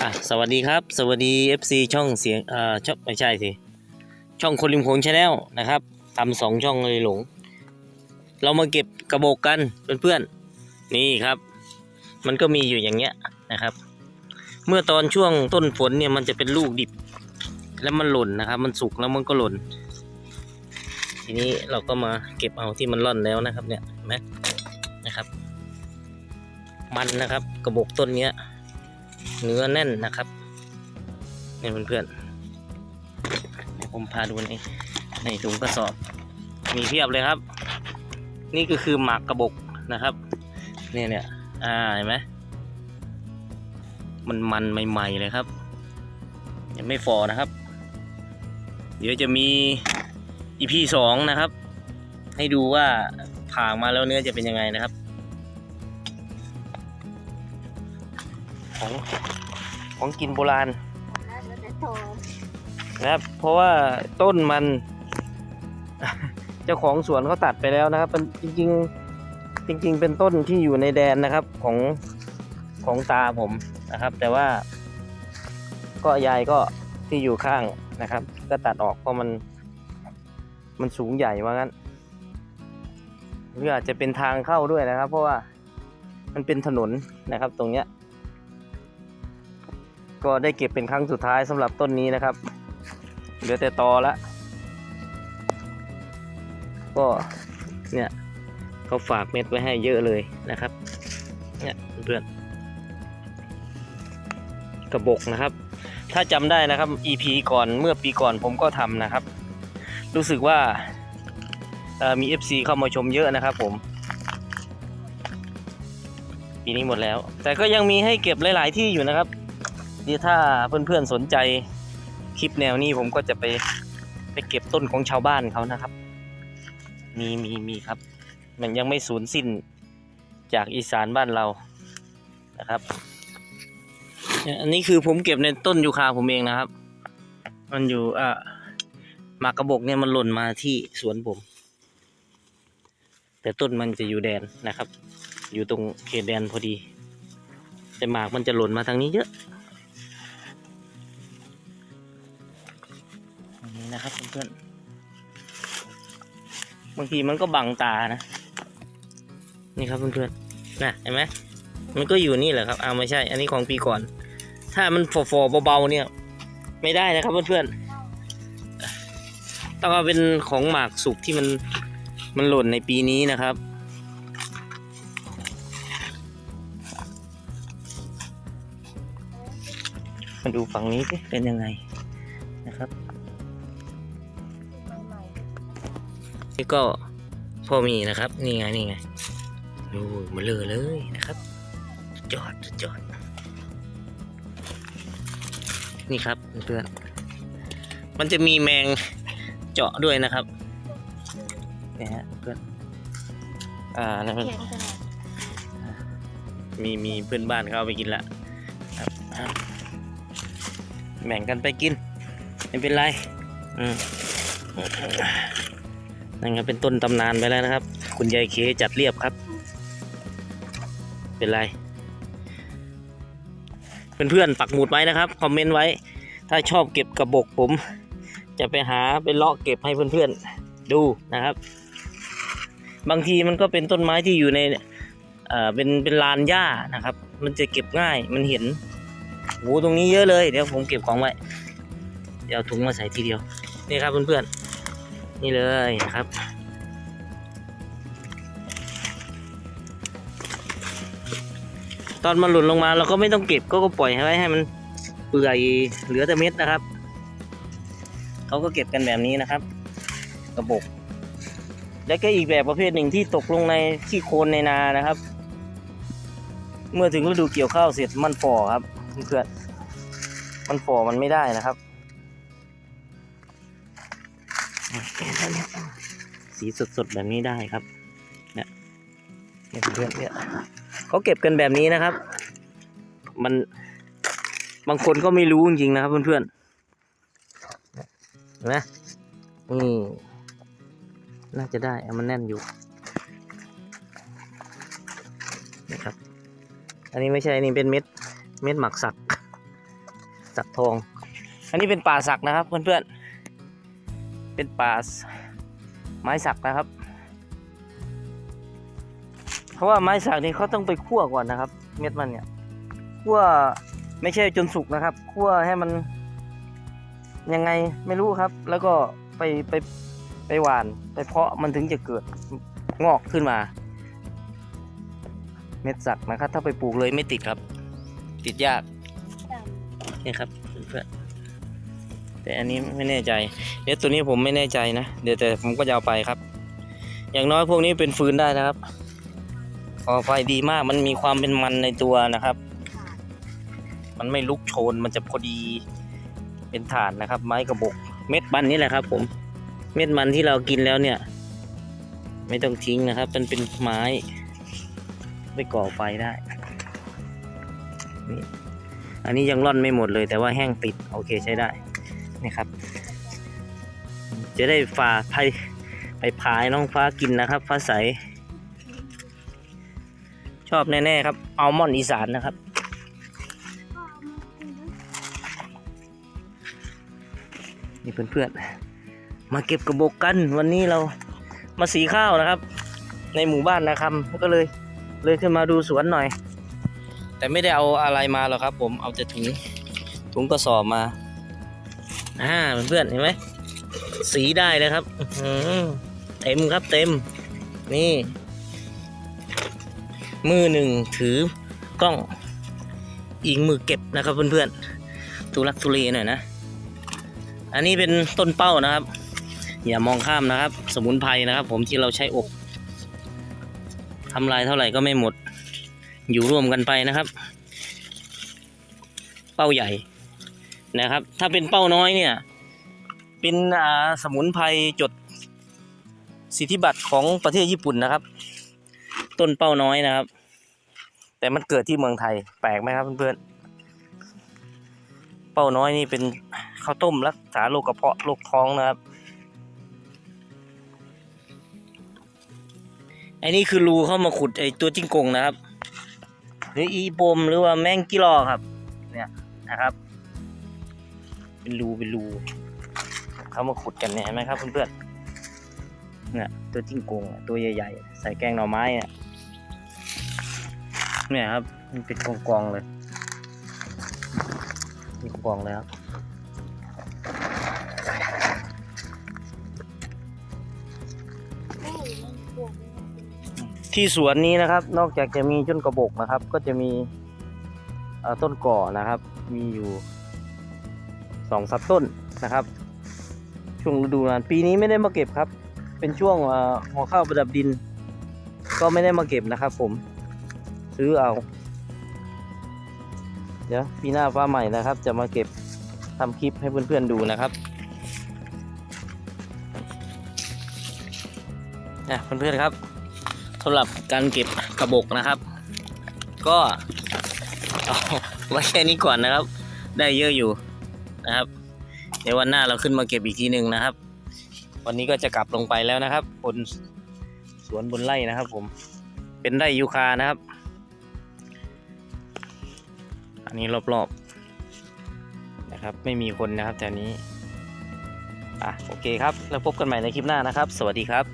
อะสวัสดีครับ สวัสดี FC ช่องเสียงอ่าช่องไม่ใช่สิช่องคนริมโขงชาแนลนะครับทำสองช่องเลยหลง เรามาเก็บกระบอกกันเพื่อนๆนี่ครับ มันก็มีอยู่อย่างเงี้ยนะครับ เมื่อตอนช่วงต้นฝนเนี่ยมันจะเป็นลูกดิบ แล้วมันหล่นนะครับ มันสุกแล้วมันก็หล่น ทีนี้เราก็มาเก็บเอาที่มันร่อนแล้วนะครับเนี่ยเห็นไหมนะครับ มันนะครับกระบอกต้นเนี้ย เนื้อแน่นนะครับนี่เพื่อนๆเดี๋ยวผมพาดูในในถุงกระสอบ มีเพียบเลยครับ นี่ก็คือหมากกระบอกนะครับ เนี่ยเนี่ยอ่าเห็นไหมมันมันใหม่ ๆ เลยครับ ยังไม่ฟอนะครับ เดี๋ยวจะมีอีพีสองนะครับ ให้ดูว่าผ่ามาแล้วเนื้อจะเป็นยังไงนะครับ ของของกินโบราณนะครับ เพราะว่าต้นมันเจ้าของสวนเขาตัดไปแล้วนะครับเป็นจริงๆจริง ๆ เป็นต้นที่อยู่ในแดนนะครับของของตาผมนะครับ แต่ว่า ก็ยายก็ที่อยู่ข้างนะครับ ก็ตัดออกเพราะมัน มันสูงใหญ่ว่างั้นหรืออาจจะเป็นทางเข้าด้วยนะครับ เพราะว่ามันเป็นถนนนะครับ ตรงเนี้ย ก็ได้เก็บเป็นครั้งสุดท้ายสำหรับต้นนี้นะครับ เหลือแต่ตอละก็เนี่ยเขาฝากเม็ดไว้ให้เยอะเลยนะครับ เนี่ยเพื่อนกระบอกนะครับ ถ้าจำได้นะครับ EP ก่อนเมื่อปีก่อนผมก็ทำนะครับ รู้สึกว่ามี FC เข้ามาชมเยอะนะครับผม ปีนี้หมดแล้ว แต่ก็ยังมีให้เก็บหลาย ๆ ที่อยู่นะครับ ดีถ้าเพื่อนๆสนใจคลิปแนวนี้ผมก็จะไปไปเก็บต้นของชาวบ้านเขานะครับ มีมีมีครับ มันยังไม่สูญสิ้นจากอีสานบ้านเรานะครับอันนี้คือผมเก็บในต้นยูคาผมเองนะครับ มันอยู่อ่าหมากกระบอกเนี่ยมันหล่นมาที่สวนผม แต่ต้นมันจะอยู่แดนนะครับ อยู่ตรงเขตแดนพอดี แต่หมากมันจะหล่นมาทางนี้เยอะ นะครับเพื่อนๆบางทีมันก็บังตานะ นี่ครับเพื่อนๆนะเห็นไหมมันก็อยู่นี่แหละครับเอาไม่ใช่ อันนี้ของปีก่อน ถ้ามันฟอๆเบาๆเนี่ย ไม่ได้นะครับเพื่อนๆต้องเอาเป็นของหมากสุกที่มันมันหล่นในปีนี้นะครับมาดูฝั่งนี้สิเป็นยังไงนะครับ นี่ก็พอมีนะครับ นี่ไงนี่ไงดูมาเลยเลยนะครับสุดยอดสุดยอด นี่ครับเพื่อนมันจะมีแมงเจาะด้วยนะครับนี่ฮะเพื่อนอ่าแล้วมันมีมีเพื่อนบ้านเขาเอาไปกินละครับอะแบ่งกันไปกิน ไม่เป็นไร อืม นั่นก็เป็นต้นตำนานไปแล้วนะครับ คุณยายเคจัดเรียบครับ เป็นไร เพื่อนๆปักหมุดไว้นะครับ คอมเมนต์ไว้ ถ้าชอบเก็บกระบอกผม จะไปหาไปเลาะเก็บให้เพื่อนๆดูนะครับ บางทีมันก็เป็นต้นไม้ที่อยู่ในเอ่อเป็นเป็นลานหญ้านะครับ มันจะเก็บง่ายมันเห็นโหตรงนี้เยอะเลย เดี๋ยวผมเก็บของไว้ เดี๋ยวถุงมาใส่ทีเดียว นี่ครับเพื่อนๆ นี่เลยนะครับ ตอนมันหล่นลงมาเราก็ไม่ต้องเก็บก็ก็ปล่อยไว้ให้มันเปื่อยเหลือแต่เม็ดนะครับเขาก็เก็บกันแบบนี้นะครับ กระบอกแล้วก็อีกแบบประเภทหนึ่งที่ตกลงในที่โคนในนานะครับ เมื่อถึงฤดูเกี่ยวข้าวเสร็จมันฝ่อครับเพื่อนมันฝ่อมันไม่ได้นะครับ สีสดๆแบบนี้ได้ครับ เนี่ยเนี่ยเพื่อนๆเนี่ยเขาเก็บกันแบบนี้นะครับ มันบางคนก็ไม่รู้จริงๆนะครับเพื่อนๆเห็นไหมนี่น่าจะได้เอามันแน่นอยู่นะครับ อันนี้ไม่ใช่อันนี้เป็นเม็ดเม็ดหมักสัก สักทอง อันนี้เป็นป่าสักนะครับเพื่อนๆ เป็นป่าไม้สักนะครับ เพราะว่าไม้สักนี่เขาต้องไปคั่วก่อนนะครับ เม็ดมันเนี่ยคั่วไม่ใช่จนสุกนะครับคั่วให้มันยังไงไม่รู้ครับ แล้วก็ไปไปไปหวาน ไปเพาะมันถึงจะเกิดงอกขึ้นมา เม็ดสักนะครับ ถ้าไปปลูกเลยไม่ติดครับ ติดยากนี่ครับเพื่อนๆ แต่อันนี้ไม่แน่ใจเดี๋ยวตัวนี้ผมไม่แน่ใจนะ เดี๋ยวแต่ผมก็จะเอาไปครับ อย่างน้อยพวกนี้เป็นฟืนได้นะครับขอไฟดีมากมันมีความเป็นมันในตัวนะครับ มันไม่ลุกโชนมันจะพอดีเป็นฐานนะครับ ไม้กระบอกเม็ดมันนี่แหละครับ ผม เม็ดมันที่เรากินแล้วเนี่ย ไม่ต้องทิ้งนะครับ มันเป็นไม้ไปก่อไฟได้นี่อันนี้ยังร่อนไม่หมดเลย แต่ว่าแห้งติดโอเคใช้ได้ นี่ครับ จะได้ฝาไปไปพายน้องฟ้ากินนะครับ ฟ้าใส ชอบแน่ๆครับอัลมอนด์อีสานนะครับนี่เพื่อนๆ มาเก็บกระบอกกัน วันนี้เรามาสีข้าวนะครับ ในหมู่บ้านนะครับก็เลยเลยขึ้นมาดูสวนหน่อย แต่ไม่ได้เอาอะไรมาหรอกครับ ผมเอาแต่ถุงถุงกระสอบมา อ่าเพื่อนๆเห็นไหมสีได้เลยครับเต็มครับเต็ม นี่ มือหนึ่งถือกล้อง อีกมือเก็บนะครับเพื่อนๆทุลักทุเลหน่อยนะ อันนี้เป็นต้นเป้านะครับ อย่ามองข้ามนะครับ สมุนไพรนะครับ ผมที่เราใช้อบทำลายเท่าไหร่ก็ไม่หมด อยู่ร่วมกันไปนะครับ เป้าใหญ่ นะครับ ถ้าเป็นเป้าน้อยเนี่ย เป็นสมุนไพรจดสิทธิบัตรของประเทศญี่ปุ่นนะครับ ต้นเป้าน้อยนะครับ แต่มันเกิดที่เมืองไทยแปลกไหมครับเพื่อนๆเป้าน้อยนี่เป็นข้าวต้มรักษาโรคกระเพาะโรคท้องนะครับอันนี้คือรูเข้ามาขุดไอตัวจิ้งกงนะครับ หรืออีปมหรือว่าแมงกิลอครับ เนี่ยนะครับ เป็นรูเป็นรูเขามาขุดกันเนี่ยเห็นไหมครับเพื่อนๆเนี่ยตัวจิ้งกงอะตัวใหญ่ๆ ใส่แกงหน่อไม้อะเนี่ยครับมันเป็นกองๆเลยเป็นกองเลยครับที่สวนนี้นะครับ นอกจากจะมีต้นกระบอกนะครับ ก็จะมีต้นก่อนะครับ มีอยู่ สองสับต้นนะครับ ช่วงฤดูกาลปีนี้ไม่ได้มาเก็บครับ เป็นช่วงห่อหัวข้าวประดับดิน ก็ไม่ได้มาเก็บนะครับผมซื้อเอา เดี๋ยวปีหน้าฟ้าใหม่นะครับ จะมาเก็บทำคลิปให้เพื่อนๆดูนะครับนะเพื่อนๆครับสำหรับการเก็บกระบอกนะครับ ก็เอาไว้แค่นี้ก่อนนะครับ ได้เยอะอยู่ นะครับเดี๋ยววันหน้าเราขึ้นมาเก็บอีกทีหนึ่งนะครับ วันนี้ก็จะกลับลงไปแล้วนะครับบนสวนบนไร่นะครับ ผมเป็นไร่ยูคานะครับ อันนี้รอบๆนะครับ ไม่มีคนนะครับแถวนี้อะโอเคครับ แล้วพบกันใหม่ในคลิปหน้านะครับ สวัสดีครับ